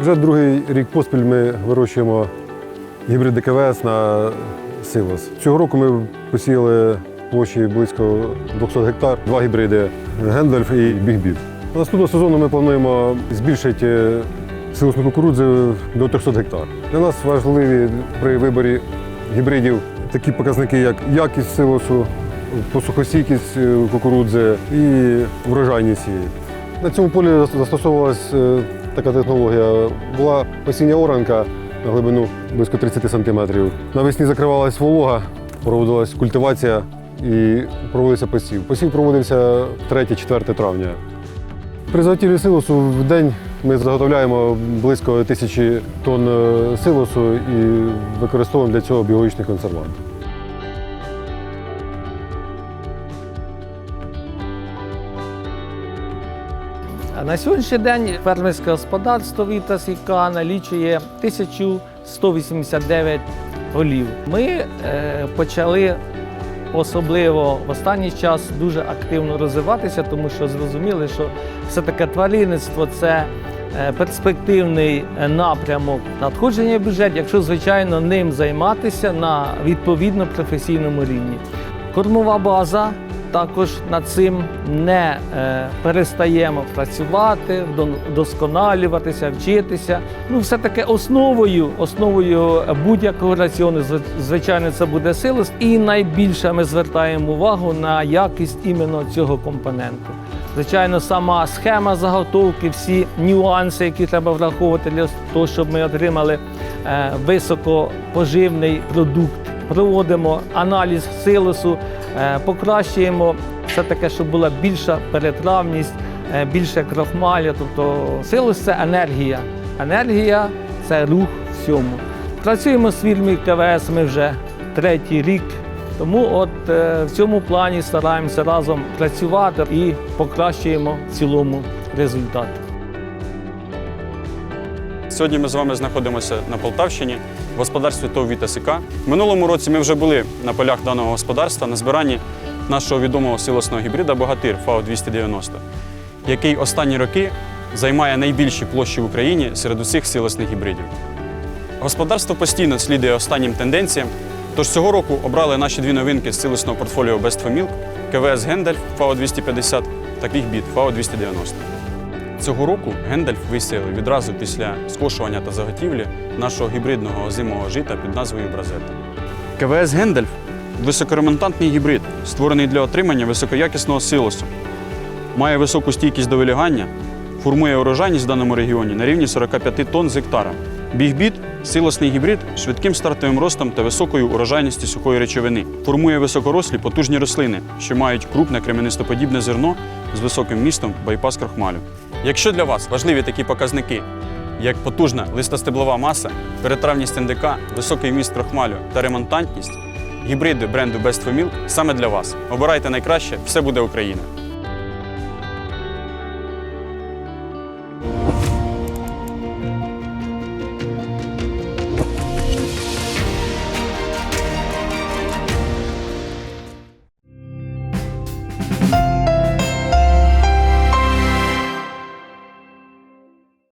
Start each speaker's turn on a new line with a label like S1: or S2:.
S1: Вже другий рік поспіль ми вирощуємо гібриди КВС на силос. Цього року ми посіяли площі близько 200 гектар, два гібриди Гендальф і Бігбіт. Наступного сезону ми плануємо збільшити силосну кукурудзу до 300 гектар. Для нас важливі при виборі гібридів такі показники, як якість силосу, посухостійкість е, кукурудзи і врожайність її. На цьому полі зас- застосовувалась е, така технологія. Була осіння оранка на глибину близько 30 сантиметрів. Навесні закривалась волога, проводилась культивація і проводився посів. Посів проводився 3-4 травня. При заготівлі силосу в день ми заготовляємо близько тисячі тонн е, силосу і використовуємо для цього біологічний консервант.
S2: На сьогоднішній день фермерське господарство Вітас Іка налічує 1189 голів. Ми е, почали особливо в останній час дуже активно розвиватися, тому що зрозуміли, що все-таки тваринництво це е, перспективний е, напрямок надходження в бюджет, якщо звичайно ним займатися на відповідно професійному рівні. Кормова база також над цим не е, перестаємо працювати, вдосконалюватися, вчитися. Ну, все-таки основою, основою будь-якого раціону, звичайно, це буде силос. І найбільше ми звертаємо увагу на якість іменно цього компоненту. Звичайно, сама схема заготовки, всі нюанси, які треба враховувати для того, щоб ми отримали е, високопоживний продукт. Проводимо аналіз силосу, покращуємо все таке, щоб була більша перетравність, е, більше крохмаля. Тобто силос це енергія. Енергія це рух всьому. Працюємо з фірмою КВС ми вже третій рік. Тому от е, в цьому плані стараємося разом працювати і покращуємо в цілому результат.
S3: Сьогодні ми з вами знаходимося на Полтавщині в господарстві ТОВ «Вітасика». Минулому році ми вже були на полях даного господарства на збиранні нашого відомого силосного гібрида Богатир ФАО 290, який останні роки займає найбільші площі в Україні серед усіх силосних гібридів. Господарство постійно слідує останнім тенденціям, тож цього року обрали наші дві новинки з силосного портфоліо Best for Milk КВС Гендальф ФАО 250 та Квікбіт ФАО 290. Цього року Гендальф висіяли відразу після скошування та заготівлі нашого гібридного озимого жита під назвою Бразета. КВС Гендальф високоремонтантний гібрид, створений для отримання високоякісного силосу. Має високу стійкість до вилягання, формує урожайність в даному регіоні на рівні 45 тонн з гектара. Бігбіт силосний гібрид з швидким стартовим ростом та високою урожайністю сухої речовини. Формує високорослі потужні рослини, що мають крупне кремінистоподібне зерно з високим містом байпас крохмалю. Якщо для вас важливі такі показники, як потужна листостеблова маса, перетравність НДК, високий вміст крохмалю та ремонтантність, гібриди бренду Best for Milk саме для вас. Обирайте найкраще, все буде Україна.